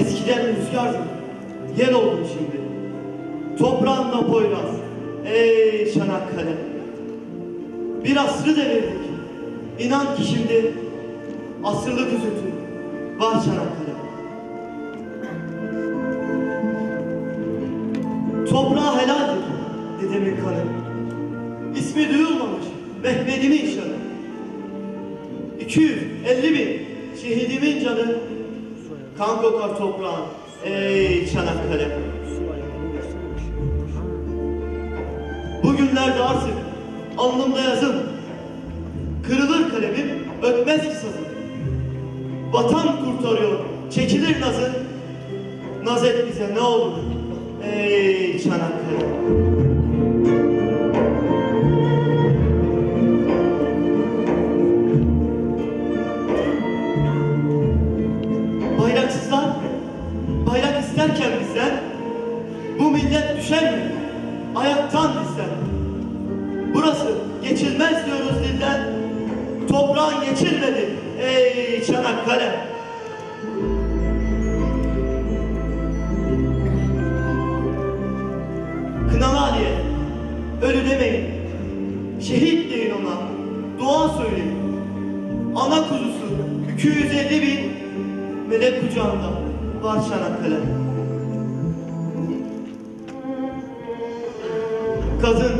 Eskiden rüzgardım, yel oldum şimdi. Toprağında Poyraz, ey Çanakkale. Bir asrı devirdik, inan ki şimdi asırlık üzüntü var Çanakkale. Toprağa helaldir dedemin kanı. İsmi duyulmamış Mehmet'imin şanı. 250 bin şehidimin canı kan kokar toprağın ey Çanakkale. Bugünlerde artık alnımda yazım kırılır kalemim ötmez ki sazım. Vatan kurtarıyor çekilir nazı naz et bize ne olur ey Çanakkale. İsterken bizden bu millet düşer mi? Ayaktan bizden. Burası geçilmez diyoruz dilden. Toprağın geçilmedi ey Çanakkale. Ali'ye ölü demeyin. Şehit deyin ona. Dua söyleyin. Ana kuzusu 250 bin melek kucağında var Çanakkale. Kadın,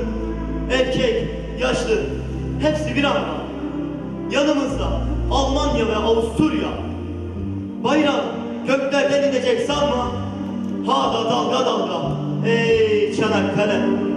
erkek, yaşlı hepsi bir anda. Yanımızda Almanya ve Avusturya. Bayrak göklerden inecek sanma. Hala dalga dalga ey Çanakkale.